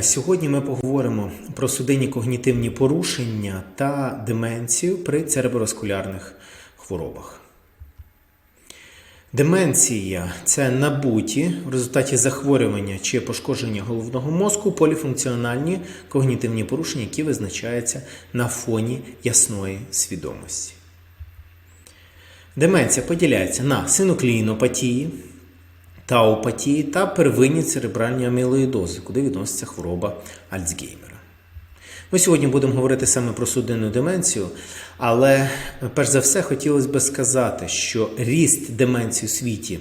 Сьогодні ми поговоримо про судинні когнітивні порушення та деменцію при цереброваскулярних хворобах. Деменція це набуті в результаті захворювання чи пошкодження головного мозку поліфункціональні когнітивні порушення, які визначаються на фоні ясної свідомості. Деменція поділяється на синуклеїнопатії, таупатії та первинні церебральні амілоїдози, куди відноситься хвороба Альцгеймера. Ми сьогодні будемо говорити саме про судинну деменцію, але перш за все хотілося б сказати, що ріст деменції у світі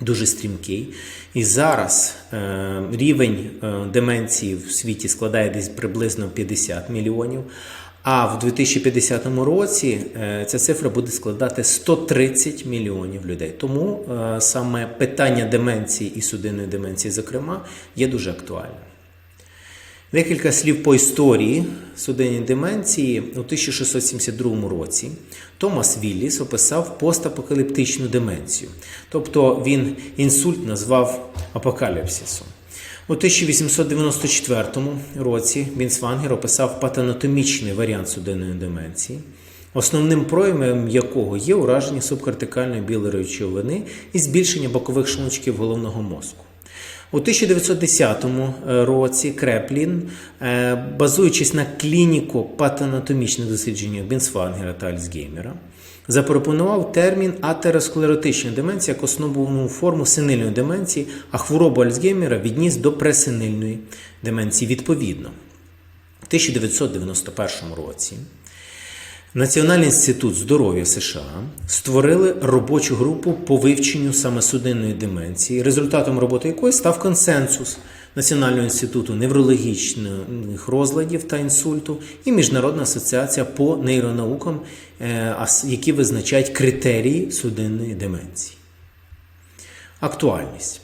дуже стрімкий, і зараз е, рівень е, деменції в світі складає десь приблизно 50 мільйонів. А в 2050 році е, ця цифра буде складати 130 мільйонів людей. Тому е, саме питання деменції і судинної деменції, зокрема, є дуже актуальним. Декілька слів по історії судинної деменції у 1672 році Томас Вілліс описав постапокаліптичну деменцію, тобто він інсульт назвав апокаліпсисом. У 1894 році Бінсвангер описав патанатомічний варіант судинної деменції, основним проявом якого є ураження субкортикальної білої речовини і збільшення бокових шлунчків головного мозку. У 1910 році Креплін, е, базуючись на клініко патанатомічних дослідженнях Бінсвангера та Альцгеймера, запропонував термін атеросклеротична деменція як основну форму синильної деменції, а хворобу Альцгеймера відніс до пресинильної деменції відповідно. У 1991 році Національний інститут здоров'я США створили робочу групу по вивченню саме судинної деменції, результатом роботи якої став консенсус Національного інституту неврологічних розладів та інсульту і Міжнародна асоціація по нейронаукам, е, які визначають критерії судинної деменції. Актуальність.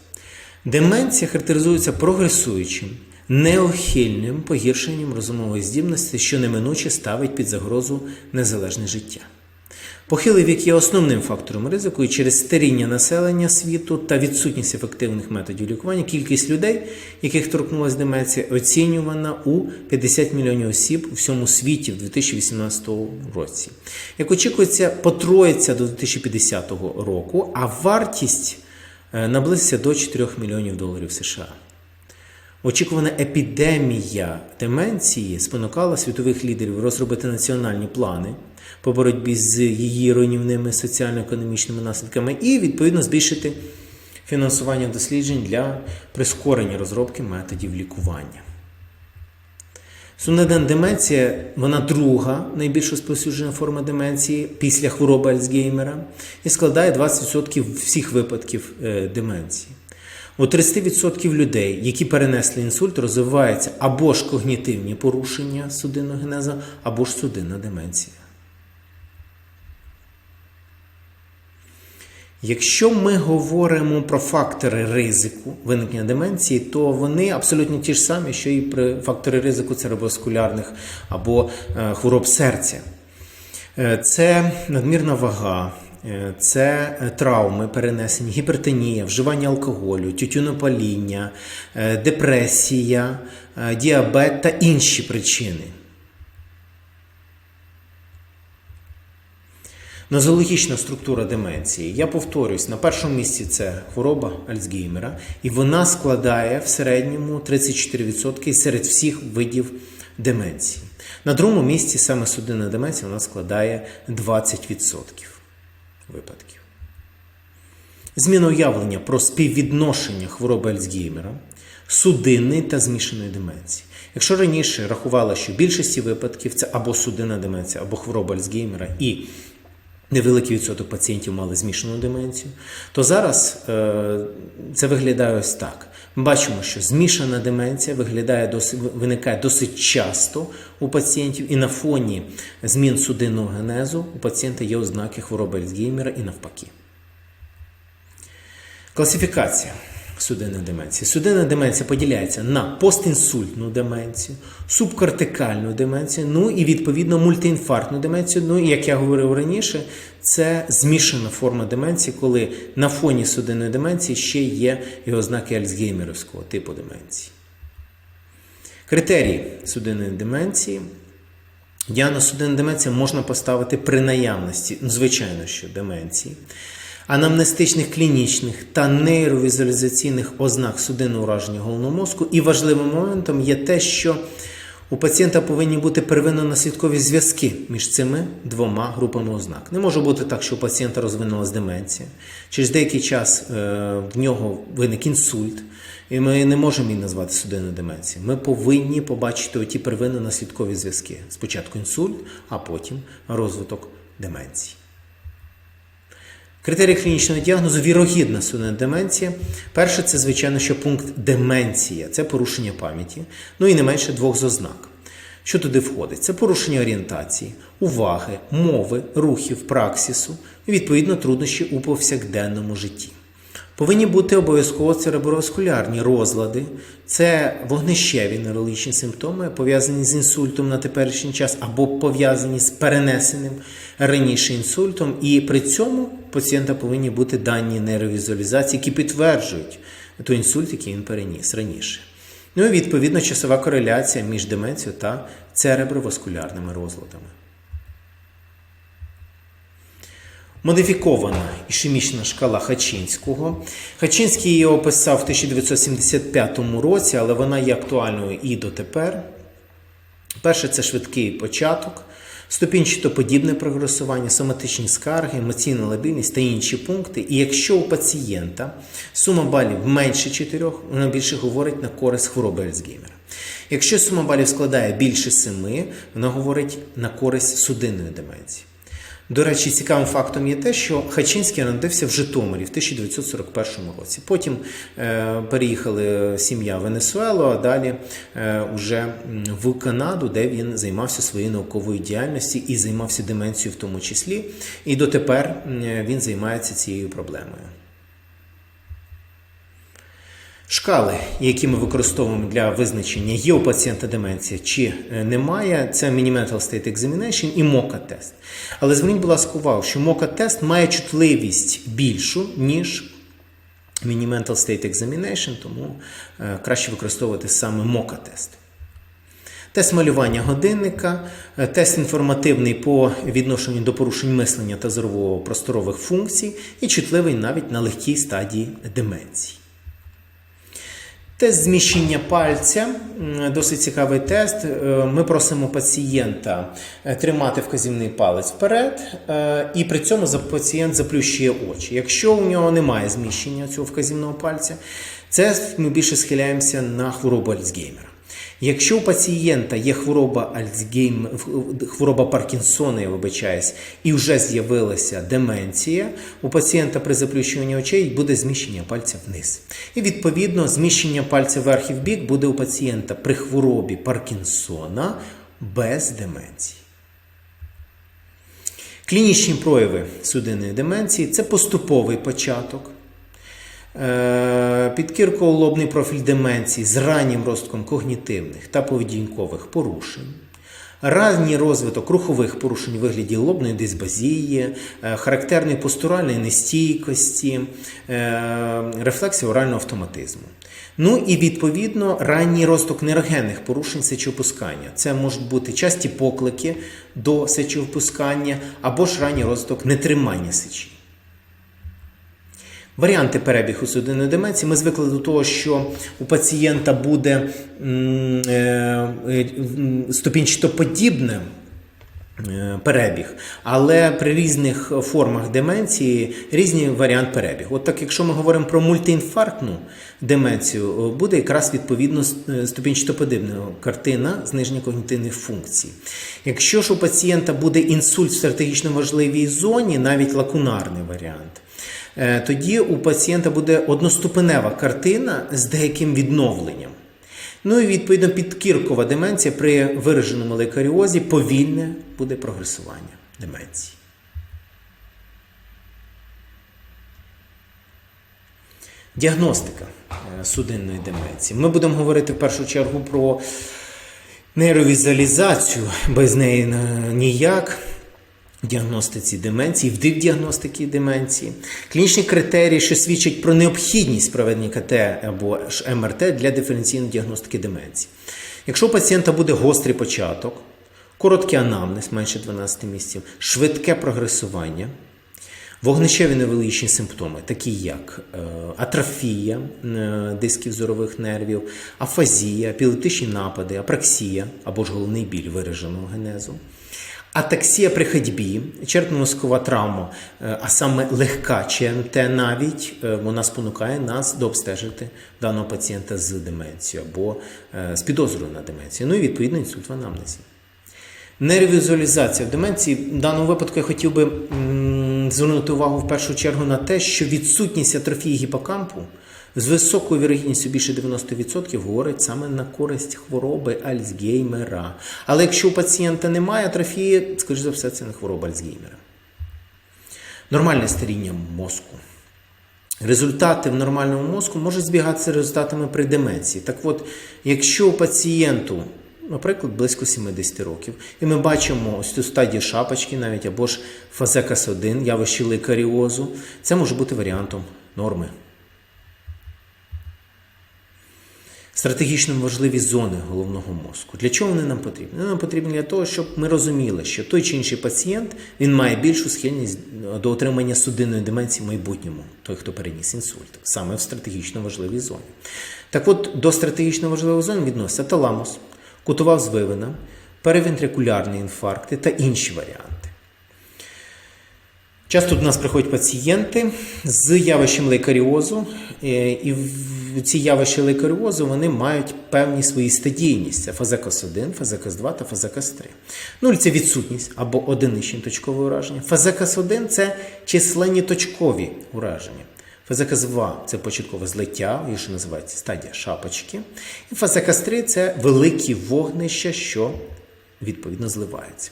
Деменція характеризується прогресуючим, неохильним погіршенням розумової здібності, що неминуче ставить під загрозу незалежне життя. Похилий вік є основним фактором ризику, і через старіння населення світу та відсутність ефективних методів лікування кількість людей, яких торкнулася деменція, оцінювана у 50 мільйонів осіб у всьому світі в 2018 році. Як очікується, потроїться до 2050 року, а вартість е, наблизиться до 4 мільйонів доларів США. Очікувана епідемія деменції спонукала світових лідерів розробити національні плани по боротьбі з її руйнівними соціально-економічними наслідками і, відповідно, збільшити фінансування досліджень для прискорення розробки методів лікування. Судинна деменція вона друга найбільш розповсюджена форма деменції після хвороби Альцгеймера і складає 20% всіх випадків е, деменції. У 30% людей, які перенесли інсульт, розвиваються або ж когнітивні порушення судинного генезу, або ж судинна деменція. Якщо ми говоримо про фактори ризику виникнення деменції, то вони абсолютно ті ж самі, що і при фактори ризику цереброваскулярних або е, хвороб серця. Е, Це надмірна вага, е, це травми, перенесені, гіпертонія, вживання алкоголю, тютюнопаління, депресія, діабет та інші причини. Нозологічна структура деменції. Я повторюсь, на першому місці це хвороба Альцгеймера, і вона складає в середньому 34% серед всіх видів деменції. На другому місці саме судинна деменція вона складає 20% випадків. Зміна уявлення про співвідношення хвороби Альцгеймера, судинної та змішаної деменції. Якщо раніше рахували, що в більшості випадків це або судинна деменція, або хвороба Альцгеймера, і невеликий відсоток пацієнтів мали змішану деменцію, то зараз е, це виглядає ось так. Ми бачимо, що змішана деменція виглядає досить, виникає досить часто у пацієнтів, і на фоні змін судинного генезу у пацієнта є ознаки хвороби Альцгеймера і навпаки. Класифікація судинної деменції. Судинна деменція поділяється на постінсультну деменцію, субкортикальну деменцію, ну і відповідно мультиінфарктну деменцію. Ну і як я говорив раніше, це змішана форма деменції, коли на фоні судинної деменції ще є і ознаки Альцгеймерівського типу деменції. Критерії судинної деменції. Діагноз судинної деменції можна поставити при наявності, ну, звичайно, що деменції, анамнестичних клінічних та нейровізуалізаційних ознак судинного ураження головного мозку. І важливим моментом є те, що у пацієнта повинні бути первинно-наслідкові зв'язки між цими двома групами ознак. Не може бути так, що у пацієнта розвинулася деменція. Через деякий час е, в нього виник інсульт, і ми не можемо її назвати судинною деменцією. Ми повинні побачити оті первинно-наслідкові зв'язки. Спочатку інсульт, а потім розвиток деменції. Критерії клінічного діагнозу вірогідна судинна деменція. Перше, це, звичайно, що пункт деменція це порушення пам'яті, ну і не менше двох з ознак. Що туди входить? Це порушення орієнтації, уваги, мови, рухів, праксісу і, відповідно, труднощі у повсякденному житті. Повинні бути обов'язково цереброваскулярні розлади, це вогнищеві неврологічні симптоми, пов'язані з інсультом на теперішній час або пов'язані з перенесеним раніше інсультом. І при цьому пацієнта повинні бути дані нейровізуалізації, які підтверджують той інсульт, який він переніс раніше. Ну і відповідно часова кореляція між деменцією та цереброваскулярними розладами. Модифікована ішемічна шкала Хачинського. Хачинський її описав в 1975 році, але вона є актуальною і дотепер. Перше це швидкий початок, ступінчато подібне прогресування, соматичні скарги, емоційна лабільність та інші пункти. І якщо у пацієнта сума балів менше 4, вона більше говорить на користь хвороби Альцгеймера. Якщо сума балів складає більше 7, вона говорить на користь судинної деменції. До речі, цікавим фактом є те, що Хачинський народився в Житомирі в 1941 році. Потім е, переїхали сім'я в Венесуелу, а далі е, уже в Канаду, де він займався своєю науковою діяльністю і займався деменцією в тому числі. І дотепер він займається цією проблемою. Шкали, які ми використовуємо для визначення, є у пацієнта деменція чи немає, це Mini-Mental State Examination і МОКА-тест. Але зверніть, будь ласка, увагу, що МОКА-тест має чутливість більшу, ніж Mini-Mental State Examination, тому краще використовувати саме МОКА-тест. Тест малювання годинника, тест інформативний по відношенню до порушень мислення та зорово-просторових функцій і чутливий навіть на легкій стадії деменції. Тест зміщення пальця досить цікавий тест. Ми просимо пацієнта тримати вказівний палець вперед, і при цьому пацієнт заплющує очі. Якщо у нього немає зміщення цього вказівного пальця, це ми більше схиляємося на хворобу Альцгеймера. Якщо у пацієнта є хвороба Альцгейм, хвороба Паркінсона, я вибачаюсь, і вже з'явилася деменція, у пацієнта при заплющуванні очей буде зміщення пальця вниз. І відповідно зміщення пальця вверх і в бік буде у пацієнта при хворобі Паркінсона без деменції. Клінічні прояви судинної деменції це поступовий початок. Підкірково-лобний профіль деменції з раннім ростком когнітивних та поведінкових порушень, ранній розвиток рухових порушень у вигляді лобної дисбазії, характерної постуральної нестійкості, рефлексії орального автоматизму. Ну і відповідно ранній росток нейрогенних порушень сечовипускання. Це можуть бути часті поклики до сечовипускання або ж ранній розвиток нетримання сечі. Варіанти перебігу судинної деменції ми звикли до того, що у пацієнта буде ступінчатоподібне перебіг, але при різних формах деменції різні варіант перебігу. От так, якщо ми говоримо про мультиінфарктну деменцію, буде якраз відповідно ступінчато подібна картина зниження когнітивних функцій. Якщо ж у пацієнта буде інсульт в стратегічно важливій зоні, навіть лакунарний варіант. Тоді у пацієнта буде одноступенева картина з деяким відновленням. Ну і відповідно підкіркова деменція при вираженому лейкаріозі повільне буде прогресування деменції. Діагностика судинної деменції. Ми будемо говорити в першу чергу про нейровізуалізацію, без неї ніяк діагностиці деменції, в діагностики деменції, клінічні критерії, що свідчать про необхідність проведення КТ або МРТ для диференційної діагностики деменції. Якщо у пацієнта буде гострий початок, короткий анамнез менше 12 місяців, швидке прогресування, вогнищеві невеличні симптоми, такі як е, атрофія е, дисків зорових нервів, афазія, епілептичні напади, апраксія або ж головний біль вираженого генезу. Атаксія при ходьбі, черепно-мозкова травма, е, а саме легка ЧМТ навіть, е, вона спонукає нас дообстежити даного пацієнта з деменцією або е, з підозрою на деменцію. Ну і відповідно інсульт в анамнезі. Нейровізуалізація в деменції. В даному випадку я хотів би звернути увагу в першу чергу на те, що відсутність атрофії гіпокампу з високою вірогідністю більше 90% говорить саме на користь хвороби Альцгеймера. Але якщо у пацієнта немає атрофії, скоріш за все, це не хвороба Альцгеймера. Нормальне старіння мозку. Результати в нормальному мозку можуть збігатися результатами при деменції. Так от, якщо у пацієнту, наприклад, близько 70 років, і ми бачимо ось цю стадію шапочки, навіть або ж фазекас 1 явище лейкаріозу, це може бути варіантом норми. Стратегічно важливі зони головного мозку. Для чого вони нам потрібні? Вони нам потрібні для того, щоб ми розуміли, що той чи інший пацієнт він має більшу схильність до отримання судинної деменції в майбутньому, той, хто переніс інсульт, саме в стратегічно важливій зоні. Так от, до стратегічно важливих зон відносяться таламус, кутова взвивина, перевентрикулярні інфаркти та інші варіанти. Часто до нас приходять пацієнти з явищем лейкаріозу, е, і ці явища лейкаріозу вони мають певні свої стадійність. Це фазекас 1, фазекас 2 та фазекас 3. Нуль це відсутність або одиничні точкові ураження. Фазекас 1 це численні точкові ураження. Фазекас 2 це початкове злиття, і що називається стадія шапочки. І фазекас 3 це великі вогнища, що відповідно зливаються.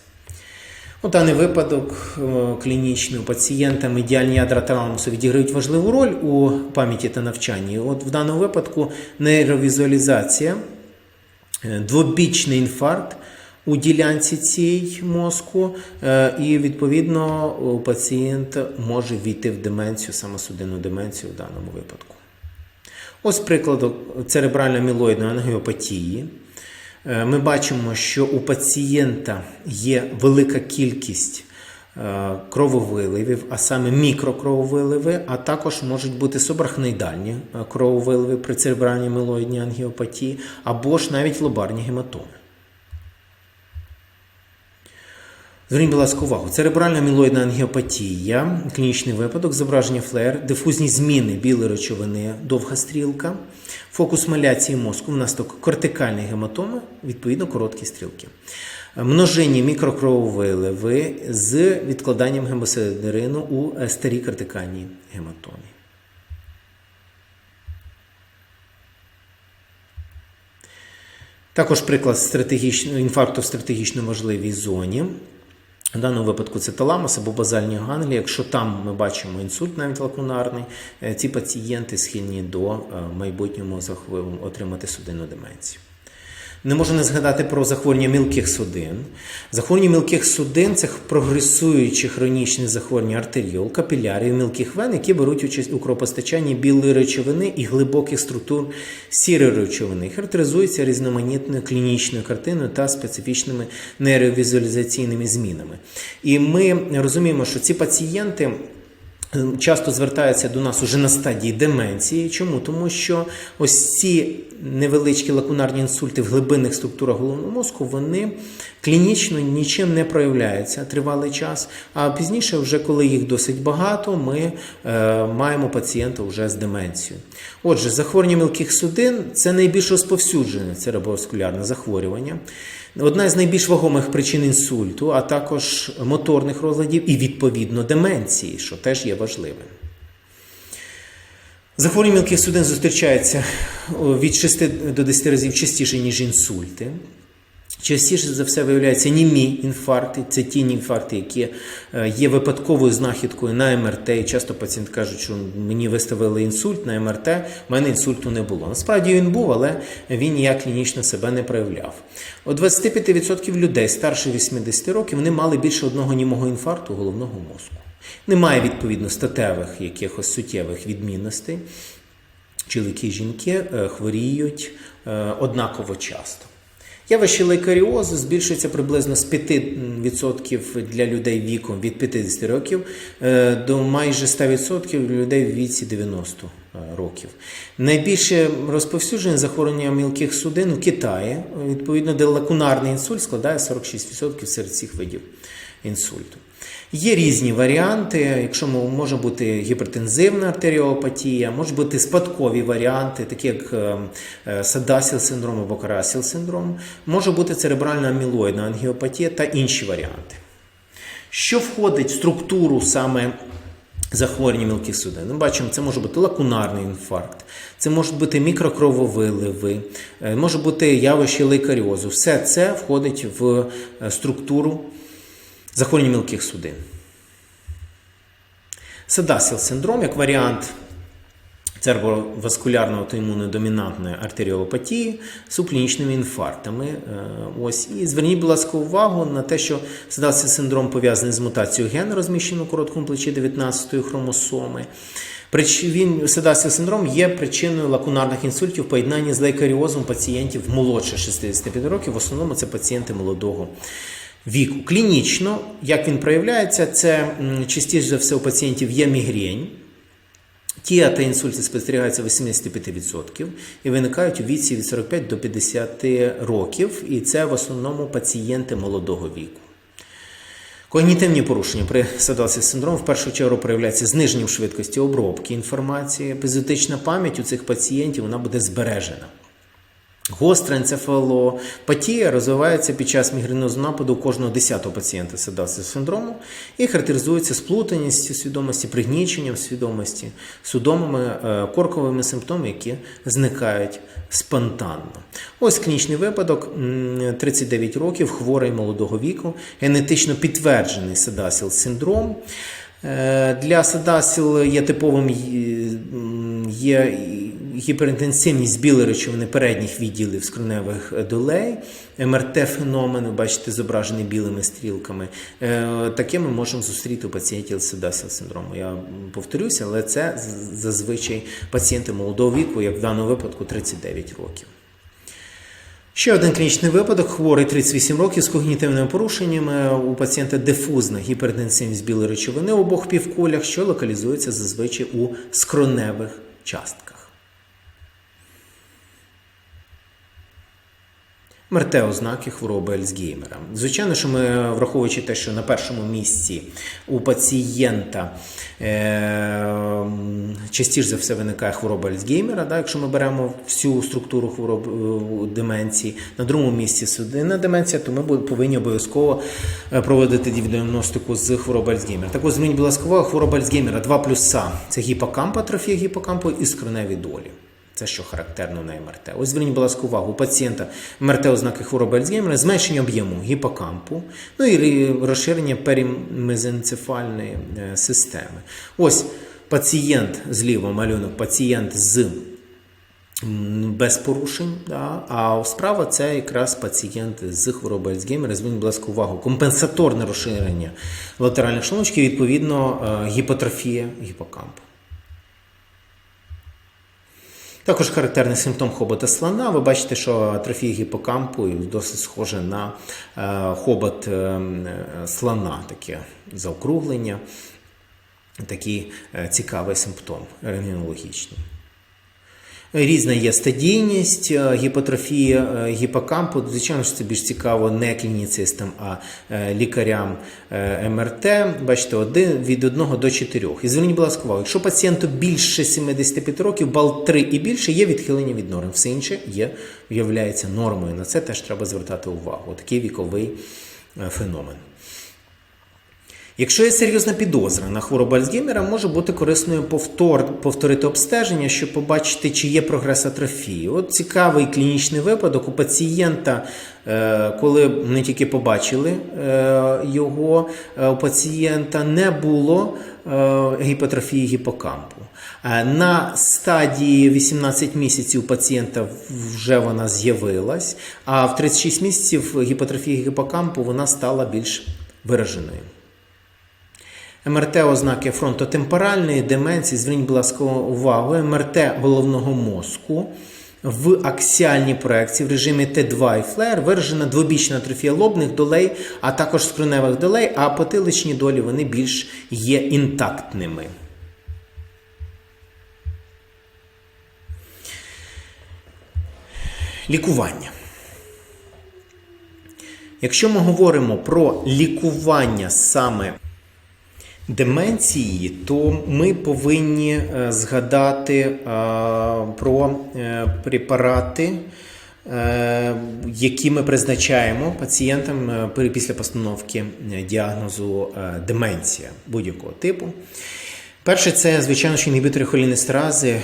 У даний випадок е, клінічний у пацієнта медіальні ядра таламусу відіграють важливу роль у пам'яті та навчанні. От в даному випадку нейровізуалізація, е, двобічний інфаркт у ділянці цієї мозку, е, і відповідно пацієнт може війти в деменцію, самосудинну деменцію в даному випадку. Ось прикладу церебрально-мілоїдної ангіопатії. Е, Ми бачимо, що у пацієнта є велика кількість е, крововиливів, а саме мікрокрововиливи, а також можуть бути субарахноїдальні е, крововиливи при церебральній мілоїдній ангіопатії, або ж навіть лобарні гематоми. Зверніть, будь ласка, увагу. Церебральна мілоїдна ангіопатія, клінічний випадок, зображення флеєр, дифузні зміни білої речовини, довга стрілка, фокус маляції мозку, внаслідок кортикальної гематоми, відповідно, короткі стрілки. Множинні мікрокрововиливи з відкладанням гемосидерину у старій кортикальній гематомі. Також приклад інфаркту в стратегічно важливій зоні. В даному випадку це таламус або базальні ганглії. Якщо там ми бачимо інсульт, навіть лакунарний, е, ці пацієнти схильні до е, майбутнього захворювання отримати судинну деменцію. Не можу не згадати про захворювання мілких судин. Захворювання мілких судин це прогресуючі хронічні захворювання артеріол, капілярів, мілких вен, які беруть участь у кровопостачанні білої речовини і глибоких структур сірої речовини. Характеризуються різноманітною клінічною картиною та специфічними нейровізуалізаційними змінами. І ми розуміємо, що ці пацієнти. Часто звертаються до нас уже на стадії деменції. Чому? Тому що ось ці невеличкі лакунарні інсульти в глибинних структурах головного мозку вони клінічно нічим не проявляються тривалий час. А пізніше, вже коли їх досить багато, ми е, маємо пацієнта вже з деменцією. Отже, захворювання мілких судин це найбільш розповсюджене цереброваскулярне захворювання. Одна з найбільш вагомих причин інсульту, а також моторних розладів і, відповідно, деменції, що теж є важливим. Захворювання мілких судин зустрічається від 6 до 10 разів частіше, ніж інсульти. Частіше за все виявляються німі інфаркти, це ті інфаркти, які є випадковою знахідкою на МРТ. І часто пацієнт кажуть, що мені виставили інсульт на МРТ, в мене інсульту не було. Насправді він був, але він ніяк клінічно себе не проявляв. У 25% людей старше 80 років вони мали більше одного німого інфаркту головного мозку. Немає відповідно статевих якихось суттєвих відмінностей. Чоловіки і жінки хворіють однаково часто. Явище лейкаріозу збільшується приблизно з 5% для людей віком від 50 років е, до майже 100% людей в віці 90 років. Найбільше розповсюдження захворювання мілких судин у Китаї, відповідно, де лакунарний інсульт складає 46% серед цих видів інсульту. Є різні варіанти, якщо може бути гіпертензивна артеріопатія, можуть бути спадкові варіанти, такі як садасіл синдром або карасіл синдром, може бути церебральна амілоїдна ангіопатія та інші варіанти. Що входить в структуру саме захворювання мілких судин? Ми бачимо, це може бути лакунарний інфаркт, це можуть бути мікрокрововиливи, може бути явище лейкаріозу. Все це входить в структуру захворювання мілких судин. Седасіл синдром як варіант цереброваскулярної аутоімунної домінантної артеріопатії з субклінічними інфарктами. Ось. І зверніть, будь ласка, увагу на те, що седасіл синдром пов'язаний з мутацією гену, розміщеного у короткому плечі 19-ї хромосоми. Він седасіл синдром є причиною лакунарних інсультів в поєднанні з лейкаріозом пацієнтів молодше 65 років. В основному це пацієнти молодого віку. Клінічно, як він проявляється, це частіше за все у пацієнтів є мігрень. Тіа та інсульти спостерігаються 85% і виникають у віці від 45 до 50 років, і це в основному пацієнти молодого віку. Когнітивні порушення при садалсі синдрому в першу чергу проявляються зниженням швидкості обробки інформації. Епізотична пам'ять у цих пацієнтів вона буде збережена. Гостра енцефалопатія розвивається під час мігренозного нападу у кожного 10-го пацієнта седації синдрому і характеризується сплутаністю свідомості, пригніченням свідомості, судомими корковими симптомами, які зникають спонтанно. Ось клінічний випадок 39 років, хворий молодого віку, генетично підтверджений седасіл синдром. Для седасіл є типовим є гіперінтенсивність білої речовини передніх відділів скроневих долей, МРТ-феномен, ви бачите, зображений білими стрілками. Таке ми можемо зустріти у пацієнтів з седасіл синдрому. Я повторюся, але це зазвичай пацієнти молодого віку, як в даному випадку 39 років. Ще один клінічний випадок: хворий 38 років з когнітивними порушеннями. У пацієнта дифузна гіперінтенсивність білої речовини в обох півкулях, що локалізується зазвичай у скроневих частках. МРТ ознаки хвороби Альцгеймера. Звичайно, що ми, враховуючи те, що на першому місці у пацієнта е, частіше за все виникає хвороба Альцгеймера, да, якщо ми беремо всю структуру хвороб деменції, на другому місці судинна деменція, то ми повинні обов'язково проводити діагностику з хвороби Альцгеймера. Так ось змініть, будь ласка, хвороба Альцгеймера 2 плюса це гіпокамп, атрофія гіпокампу і скроневі долі. Це що характерно на МРТ. Ось зверніть, будь ласка, увагу, у пацієнта МРТ ознаки хвороби Альцгеймера, зменшення об'єму гіпокампу, ну і розширення перімезенцефальної системи. Ось пацієнт зліва малюнок, пацієнт з без порушень, да, а справа це якраз пацієнт з хворобою Альцгеймера. Зверніть, будь ласка, увагу, компенсаторне розширення латеральних шлуночків, відповідно, гіпотрофія гіпокампу. Також характерний симптом хобота слона. Ви бачите, що атрофія гіпокампу досить схожа на хобот слона, таке заокруглення, такий цікавий симптом рентгенологічний. Різна є стадійність гіпотрофії гіпокампу. Звичайно, що це більш цікаво не клініцистам, а лікарям МРТ. Бачите, один, від 1 до 4. І зверніть, будь ласка, увагу, якщо пацієнту більше 75 років, бал 3 і більше, є відхилення від норм. Все інше є, виявляється нормою. На це теж треба звертати увагу. Такий віковий феномен. Якщо є серйозна підозра на хворобу Альцгеймера, може бути корисною повтор, повторити обстеження, щоб побачити, чи є прогрес атрофії. От цікавий клінічний випадок у пацієнта, коли не тільки побачили його, у пацієнта не було гіпотрофії гіпокампу. На стадії 18 місяців пацієнта вже вона з'явилась, а в 36 місяців гіпотрофії гіпокампу вона стала більш вираженою. МРТ ознаки фронтотемпоральної деменції, зверніть, будь ласка, увагу, МРТ головного мозку в аксіальній проекції в режимі Т2 і флеєр виражена двобічна атрофія лобних долей, а також скроневих долей, а потиличні долі вони більш є інтактними. Лікування. Якщо ми говоримо про лікування саме деменції, то ми повинні е, згадати е, про е, препарати, які ми призначаємо пацієнтам після постановки діагнозу деменція будь-якого типу. Перше, це, звичайно, що інгібітори холінестерази,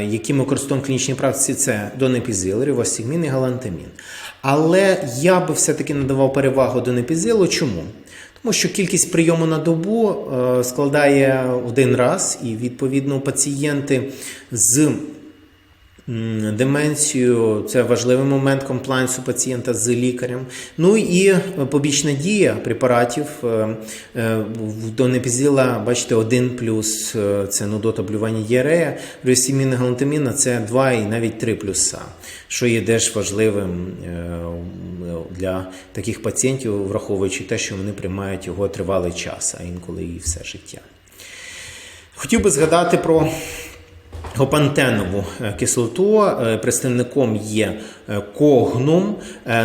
які ми використовуємо в клінічній практиці, це донепізил, рівостігмін і галантамін. Але я би все-таки надавав перевагу донепізилу. Чому? Тому що кількість прийому на добу е, складає один раз, і відповідно пацієнти з м, деменцією це важливий момент комплайнсу пацієнта з лікарем. Ну і е, побічна дія препаратів е, е, в донепізіла, бачите, 1 плюс це нудота блювання єрея, ресімін галантаміна це 2 і навіть 3 плюса, що є теж важливим для таких пацієнтів, враховуючи те, що вони приймають його тривалий час, а інколи і все життя. Хотів би згадати про Гопантенову е, кислоту Е, представником є е, когнум,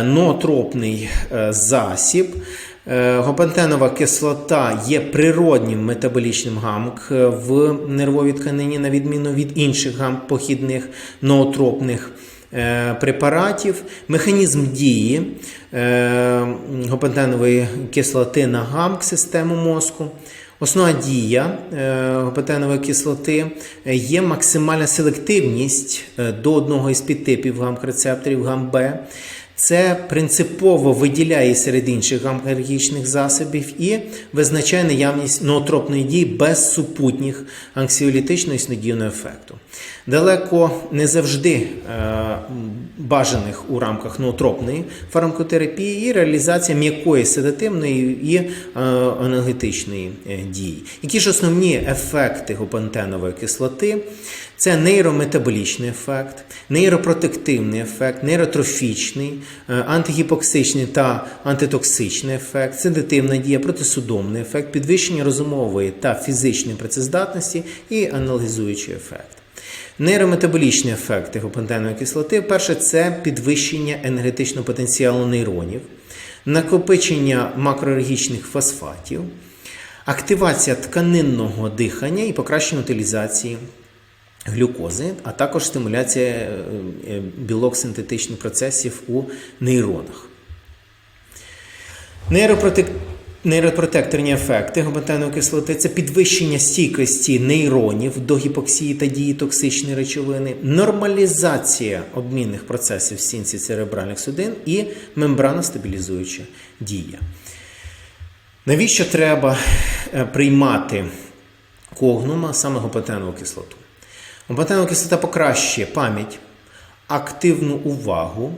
ноотропний е, засіб. Гопантенова кислота є природнім метаболічним гамк в нервовій тканині, на відміну від інших гамк похідних ноотропних препаратів. Механізм дії гопантенової кислоти на гамк систему мозку. Основна дія е, кислоти е, є максимальна селективність е, до одного із підтипів гамк-рецепторів гам-Б. Це принципово виділяє серед інших гамма-алергічних засобів і визначає наявність ноотропної дії без супутніх анксіолітичного і снодійного ефекту. Далеко не завжди е, бажаних у рамках ноотропної фармакотерапії і реалізація м'якої седативної і е, анальгетичної е, дії. Які ж основні ефекти гопантенової кислоти? Це нейрометаболічний ефект, нейропротективний ефект, нейротрофічний, е, антигіпоксичний та антитоксичний ефект, седативна дія, протисудомний ефект, підвищення розумової та фізичної працездатності і аналізуючий ефект. Нейрометаболічні ефекти гопантенової кислоти. Перше, це підвищення енергетичного потенціалу нейронів, накопичення макроергічних фосфатів, активація тканинного дихання і покращення утилізації глюкози, а також стимуляція е, е, білок синтетичних процесів у нейронах. Нейропротек... Нейропротекторні ефекти гоматенової кислоти це підвищення стійкості нейронів до гіпоксії та дії токсичної речовини, нормалізація обмінних процесів в стінці церебральних судин і мембраностабілізуюча дія. Навіщо треба е, приймати когнума саме гопатенову кислоту? Гопатенова кислота покращує пам'ять, активну увагу,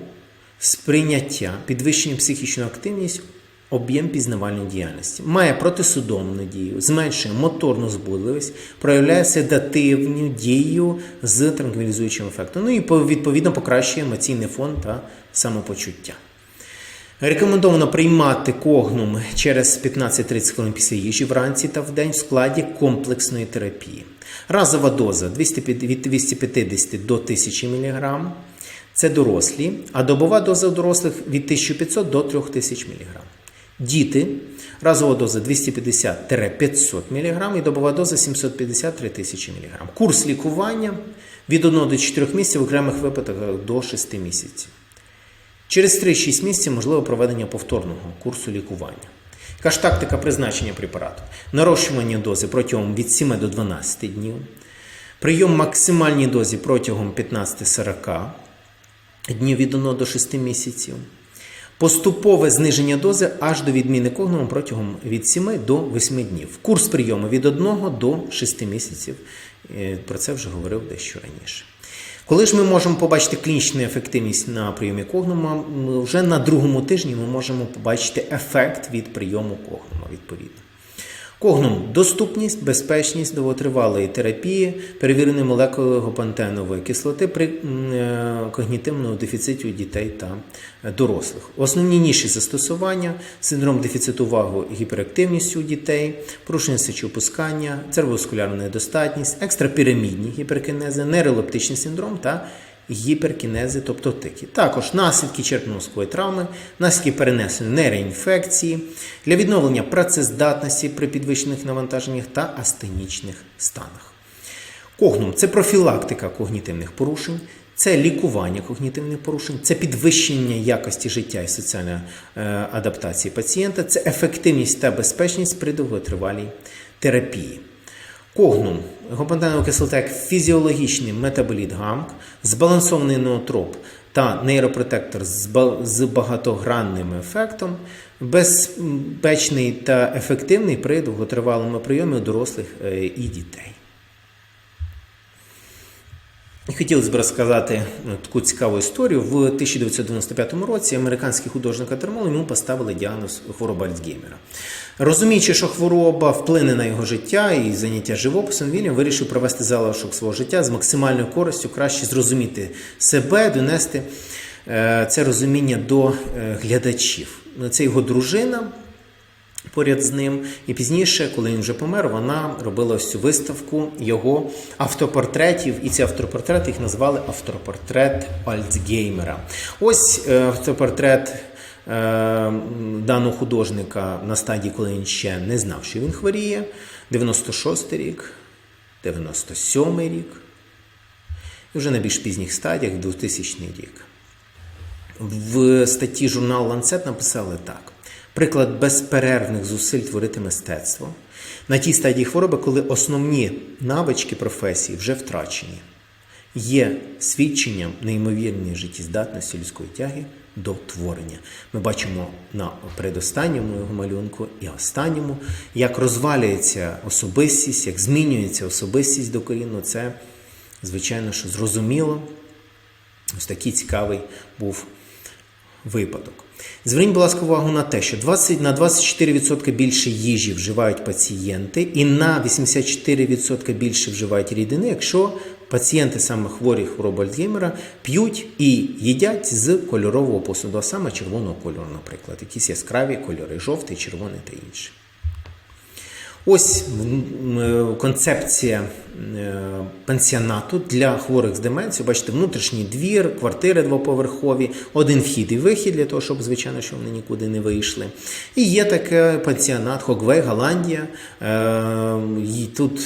сприйняття, підвищення психічної активність, об'єм пізнавальної діяльності. Має протисудомну дію, зменшує моторну збудливість, проявляє седативну дію з транквілізуючим ефектом. Ну і відповідно покращує емоційний фон та самопочуття. Рекомендовано приймати когнум через 15-30 хвилин після їжі вранці та вдень в складі комплексної терапії. Разова доза від 250 до 1000 мг. Це дорослі, а добова доза дорослих від 1500 до 3000 мг. Діти разова доза 250-500 мг і добова доза 750-3000 мг. Курс лікування від 1 до 4 місяців в окремих випадках до 6 місяців. Через 3-6 місяців можливо проведення повторного курсу лікування. Яка тактика призначення препарату? Нарощування дози протягом від 7 до 12 днів, прийом максимальній дозі протягом 15-40 днів від 1 до 6 місяців, поступове зниження дози аж до відміни когному протягом від 7 до 8 днів. Курс прийому від 1 до 6 місяців. Е, Про це вже говорив дещо раніше. Коли ж ми можемо побачити клінічну ефективність на прийомі когнума, вже на другому тижні ми можемо побачити ефект від прийому когнума відповідно. Когнум доступність, безпечність довготривалої терапії, перевірені молекули гопантенової кислоти при е, когнітивному дефіциті у дітей та е, дорослих. Основні ніші застосування синдром дефіциту уваги, гіперактивність у дітей, порушення сечовипускання, цервоваскулярна недостатність, екстрапірамідні гіперкінези, нейролептичний синдром та гіперкінези, тобто тики. Також наслідки черепно-мозкової травми, наслідки перенесення нейроінфекції, для відновлення працездатності при підвищених навантаженнях та астенічних станах. Когнум це профілактика когнітивних порушень, це лікування когнітивних порушень, це підвищення якості життя і соціальної е, адаптації пацієнта, це ефективність та безпечність при довготривалій терапії. Когнум гопантенова кислота фізіологічний метаболіт ГАМК, збалансований ноотроп та нейропротектор з багатогранним ефектом, безпечний та ефективний при довготривалому прийомі у дорослих е, і дітей. Хотілося б розказати ну, таку цікаву історію. В 1995 році американський художник термолог йому поставили діагноз хвороба Альцгеймера. Розуміючи, що хвороба вплине на його життя і заняття живописом, він вирішив провести залишок свого життя з максимальною користю, краще зрозуміти себе, донести е, це розуміння до е, глядачів. Це його дружина поряд з ним. І пізніше, коли він вже помер, вона робила ось цю виставку його автопортретів, і ці автопортрети їх назвали автопортрет Альцгеймера. Ось е, автопортрет. Е, Даного художника на стадії, коли він ще не знав, що він хворіє. 96 рік, 97 рік, і вже на більш пізніх стадіях 2000 рік. В статті журналу Lancet написали так: приклад безперервних зусиль творити мистецтво на тій стадії хвороби, коли основні навички професії вже втрачені, є свідченням неймовірної життєздатності людської тяги до творення. Ми бачимо на передостанньому його малюнку і останньому, як розвалюється особистість, як змінюється особистість докорінно. Це, звичайно, що зрозуміло. Ось такий цікавий був випадок. Зверніть, будь ласка, увагу на те, що 20, на 24% більше їжі вживають пацієнти, і на 84% більше вживають рідини, якщо пацієнти саме хворі хвороби Альцгеймера п'ють і їдять з кольорового посуду, а саме червоного кольору, наприклад, якісь яскраві кольори, жовтий, червоний та інші. Ось е, концепція е, пансіонату для хворих з деменцією. Бачите, внутрішній двір, квартири двоповерхові, один вхід і вихід для того, щоб, звичайно, що вони нікуди не вийшли. І є таке пансіонат Хогвей, Голландія. Е, і Тут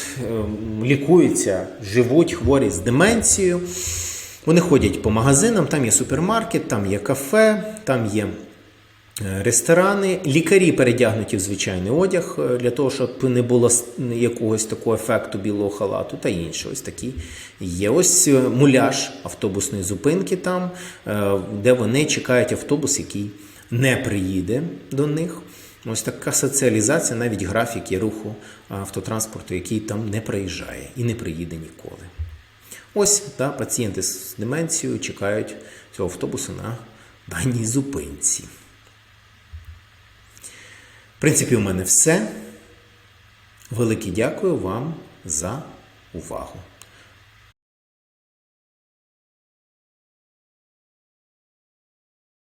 лікуються, живуть хворі з деменцією. Вони ходять по магазинам, там є супермаркет, там є кафе, там є. Ресторани, лікарі передягнуті в звичайний одяг е, для того, щоб не було якогось такого ефекту білого халату та інше. Ось такі є. Ось е, муляж автобусної зупинки там, е, де вони чекають автобус, який не приїде до них. Ось така соціалізація, навіть графіки руху автотранспорту, який там не приїжджає і не приїде ніколи. Ось та, пацієнти з деменцією чекають цього автобусу на даній зупинці. Принципі, у мене все. Велике дякую вам за увагу.